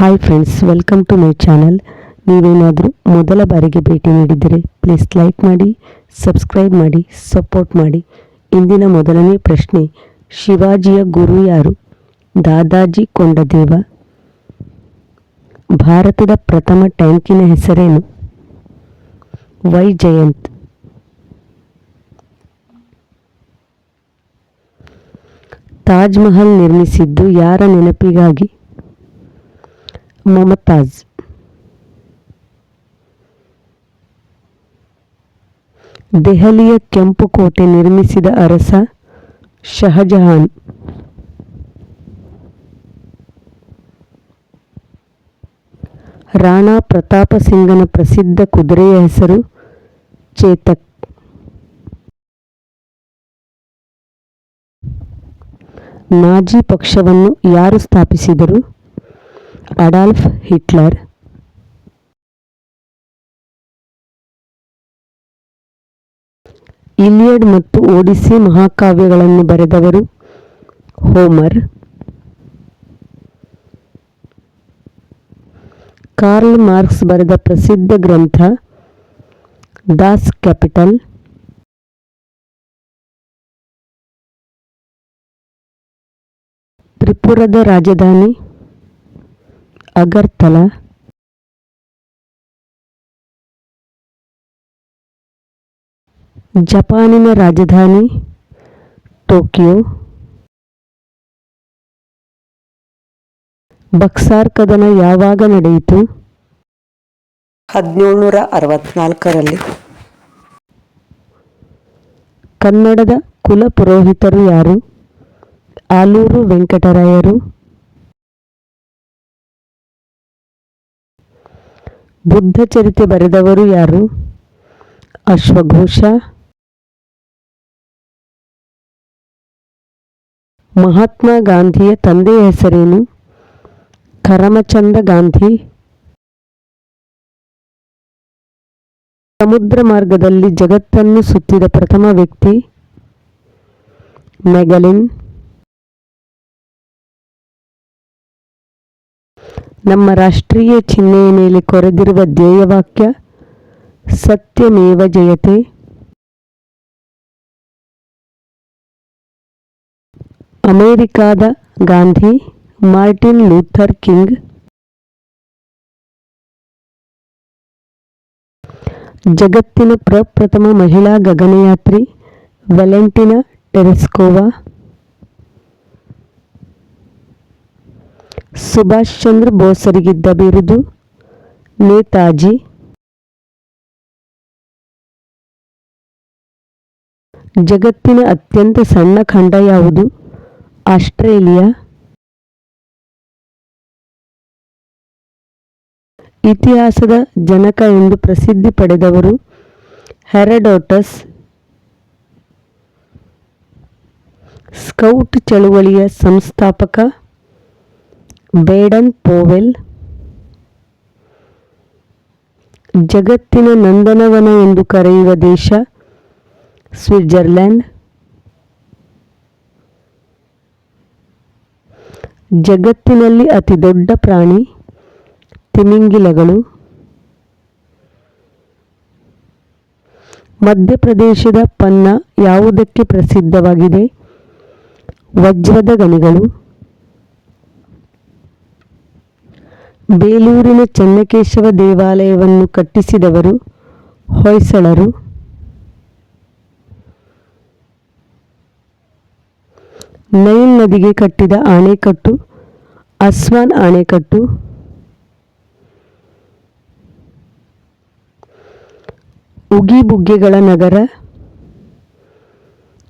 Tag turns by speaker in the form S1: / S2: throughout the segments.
S1: Hi friends welcome to my channel ನೀವೇನಾದರೂ ಮೊದಲ ಬಾರಿಗೆ ಭೇಟಿ ನೀಡಿದರೆ ಪ್ಲೀಸ್ ಲೈಕ್ ಮಾಡಿ ಸಬ್ಸ್ಕ್ರೈಬ್ ಮಾಡಿ ಸಪೋರ್ಟ್ ಮಾಡಿ. ಇಂದಿನ ಮೊದಲನೇ ಪ್ರಶ್ನೆ, ಶಿವಾಜಿಯ ಗುರು ಯಾರು? ದಾದಾಜಿ ಕೊಂಡದೇವ. ಭಾರತದ ಪ್ರಥಮ ಟ್ಯಾಂಕಿನ ಹೆಸರೇನು? ವೈ ಜಯಂತ್. ತಾಜ್ ಮಹಲ್ ನಿರ್ಮಿಸಿದ್ದು ಯಾರ ನೆನಪಿಗಾಗಿ? ಮಮತಾಜ್ ದೆಹಲಿಯ ಕೆಂಪು ಕೋಟೆ ನಿರ್ಮಿಸಿದ ಅರಸ ಶಹಜಹಾನ್. ರಾಣಾ ಪ್ರತಾಪ ಸಿಂಗನ ಪ್ರಸಿದ್ಧ ಕುದುರೆಯ ಹೆಸರು ಚೇತಕ್. ನಾಜಿ ಪಕ್ಷವನ್ನು ಯಾರು ಸ್ಥಾಪಿಸಿದರು? ಅಡಾಲ್ಫ್ ಹಿಟ್ಲರ್ ಇಲಿಯಡ್ ಮತ್ತು ಓಡಿಸಿ ಮಹಾಕಾವ್ಯಗಳನ್ನು ಬರೆದವರು ಹೋಮರ್. ಕಾರ್ಲ್ ಮಾರ್ಕ್ಸ್ ಬರೆದ ಪ್ರಸಿದ್ಧ ಗ್ರಂಥ ದಾಸ್ ಕ್ಯಾಪಿಟಲ್. ತ್ರಿಪುರದ ರಾಜಧಾನಿ ಅಗರ್ತಲ. ಜಪಾನಿನ ರಾಜಧಾನಿ ಟೋಕಿಯೋ. ಬಕ್ಸಾರ್ ಕದನ ಯಾವಾಗ ನಡೆಯಿತು? ಹದಿನೇಳುನೂರ ಅರವತ್ನಾಲ್ಕರಲ್ಲಿ ಕನ್ನಡದ ಕುಲ ಪುರೋಹಿತರು ಯಾರು? ಆಲೂರು ವೆಂಕಟರಾಯರು. ಬುದ್ಧ ಚರಿತೆ ಬರೆದವರು ಯಾರು? ಅಶ್ವಘೋಷ. ಮಹಾತ್ಮ ಗಾಂಧಿಯ ತಂದೆಯ ಹೆಸರೇನು? ಕರಮಚಂದ ಗಾಂಧಿ. ಸಮುದ್ರ ಮಾರ್ಗದಲ್ಲಿ ಜಗತ್ತನ್ನು ಸುತ್ತಿದ ಪ್ರಥಮ ವ್ಯಕ್ತಿ ಮೆಗಲಿನ್. ನಮ್ಮ ರಾಷ್ಟ್ರೀಯ ಚಿಹ್ನೆಯ ಮೇಲೆ ಕೊರೆದಿರುವ ಧ್ಯೇಯವಾಕ್ಯ ಸತ್ಯಮೇವ ಜಯತೆ ಅಮೆರಿಕಾದ ಗಾಂಧಿ ಮಾರ್ಟಿನ್ ಲೂಥರ್ ಕಿಂಗ್ ಜಗತ್ತಿನ ಪ್ರಪ್ರಥಮ ಮಹಿಳಾ ಗಗನಯಾತ್ರಿ ವ್ಯಾಲೆಂಟಿನಾ ಟೆರೆಸ್ಕೋವಾ ಸುಭಾಷ್ ಚಂದ್ರ ಬೋಸರಿಗಿದ್ದ ಬಿರುದು? ನೇತಾಜಿ. ಜಗತ್ತಿನ ಅತ್ಯಂತ ಸಣ್ಣ ಖಂಡ ಯಾವುದು? ಆಸ್ಟ್ರೇಲಿಯಾ. ಇತಿಹಾಸದ ಜನಕ ಎಂದು ಪ್ರಸಿದ್ಧಿ ಪಡೆದವರು ಹೆರಡೋಟಸ್ ಸ್ಕೌಟ್ ಚಳುವಳಿಯ ಸಂಸ್ಥಾಪಕ ಬೇಡನ್ ಪೋವೆಲ್. ಜಗತ್ತಿನ ನಂದನವನ ಎಂದು ಕರೆಯುವ ದೇಶ, ಸ್ವಿಟ್ಜರ್ಲೆಂಡ್. ಜಗತ್ತಿನಲ್ಲಿ ಅತಿ ದೊಡ್ಡ ಪ್ರಾಣಿ, ತಿಮಿಂಗಿಲಗಳು. ಮಧ್ಯಪ್ರದೇಶದ ಪನ್ನ ಯಾವುದಕ್ಕೆ ಪ್ರಸಿದ್ಧವಾಗಿದೆ? ವಜ್ರದ ಗಣಿಗಳು. ಬೇಲೂರಿನ ಚೆನ್ನಕೇಶವ ದೇವಾಲಯವನ್ನು ಕಟ್ಟಿಸಿದವರು ಹೊಯ್ಸಳರು. ನೈಲ್ ನದಿಗೆ ಕಟ್ಟಿದ ಅಣೆಕಟ್ಟು ಅಸ್ವಾನ್ ಅಣೆಕಟ್ಟು ಉಗಿಬುಗ್ಗೆಗಳ ನಗರ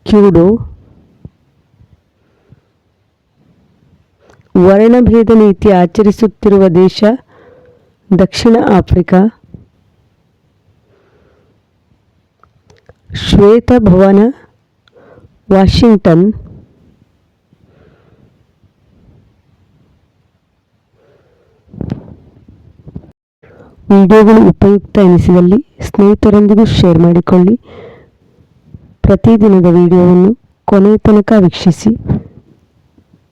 S1: ಕ್ಯೂಡೋ ವರ್ಣಭೇದ ನೀತಿ ಆಚರಿಸುತ್ತಿರುವ ದೇಶ ದಕ್ಷಿಣ ಆಫ್ರಿಕಾ. ಶ್ವೇತ ಭವನ, ವಾಷಿಂಗ್ಟನ್. ವಿಡಿಯೋಗಳು ಉಪಯುಕ್ತ ಎನಿಸಿದಲ್ಲಿ ಸ್ನೇಹಿತರೊಂದಿಗೂ ಶೇರ್ ಮಾಡಿಕೊಳ್ಳಿ. ಪ್ರತಿದಿನದ ವಿಡಿಯೋವನ್ನು ಕೊನೆಯ ತನಕ ವೀಕ್ಷಿಸಿ.